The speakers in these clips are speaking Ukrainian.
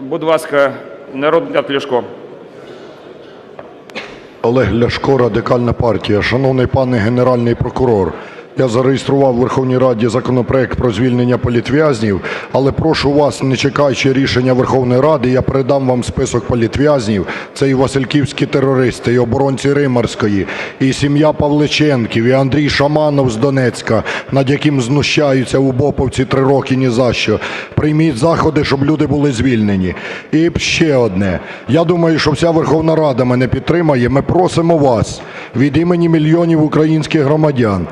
Будь ласка, народний депутат Ляшко. Олег Ляшко, Радикальна партія. Шановний пане Генеральний прокурор, я зареєстрував у Верховній Раді законопроект про звільнення політв'язнів, але прошу вас, не чекаючи рішення Верховної Ради, я передам вам список політв'язнів. Це і васильківські терористи, і оборонці Римарської, і сім'я Павличенків, і Андрій Шаманов з Донецька, над яким знущаються у Боповці три роки ні за що. Прийміть заходи, щоб люди були звільнені. І ще одне. Я думаю, що вся Верховна Рада мене підтримає. Ми просимо вас від імені мільйонів українських громадян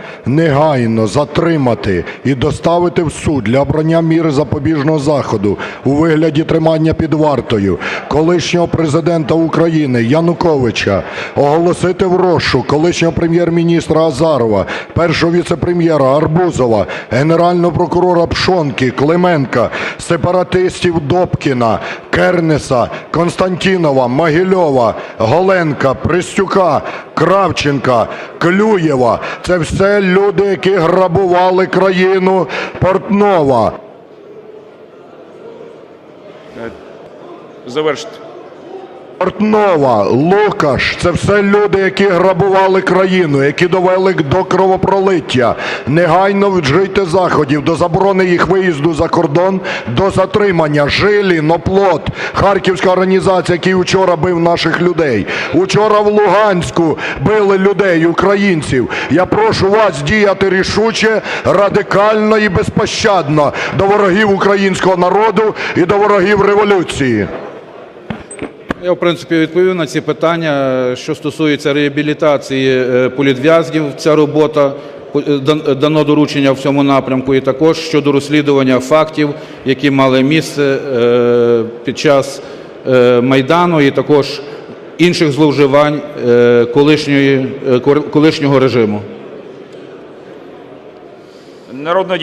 негайно затримати і доставити в суд для обрання міри запобіжного заходу у вигляді тримання під вартою колишнього президента України Януковича, оголосити в розшук колишнього прем'єр-міністра Азарова, першого віце-прем'єра Арбузова, генерального прокурора Пшонки, Клименка, сепаратистів Добкіна, Кернеса, Константінова, Могильова, Голенка, Пристюка, Кравченка, Клюєва. Це все люди, які грабували країну Портнова. Завершити. Портнова, Лукаш це все люди, які грабували країну, які довели до кровопролиття. Негайно вжийте заходів до заборони їх виїзду за кордон, до затримання Жилін, Оплот, Харківська організація, який вчора бив наших людей. Учора в Луганську били людей, українців. Я прошу вас діяти рішуче, радикально і безпощадно до ворогів українського народу і до ворогів революції. Я, в принципі, відповів на ці питання. Що стосується реабілітації е, політв'язнів, ця робота е, дано доручення в цьому напрямку, і також щодо розслідування фактів, які мали місце е, під час е, майдану, і також інших зловживань е, колишньої, е, колишнього режиму. Народний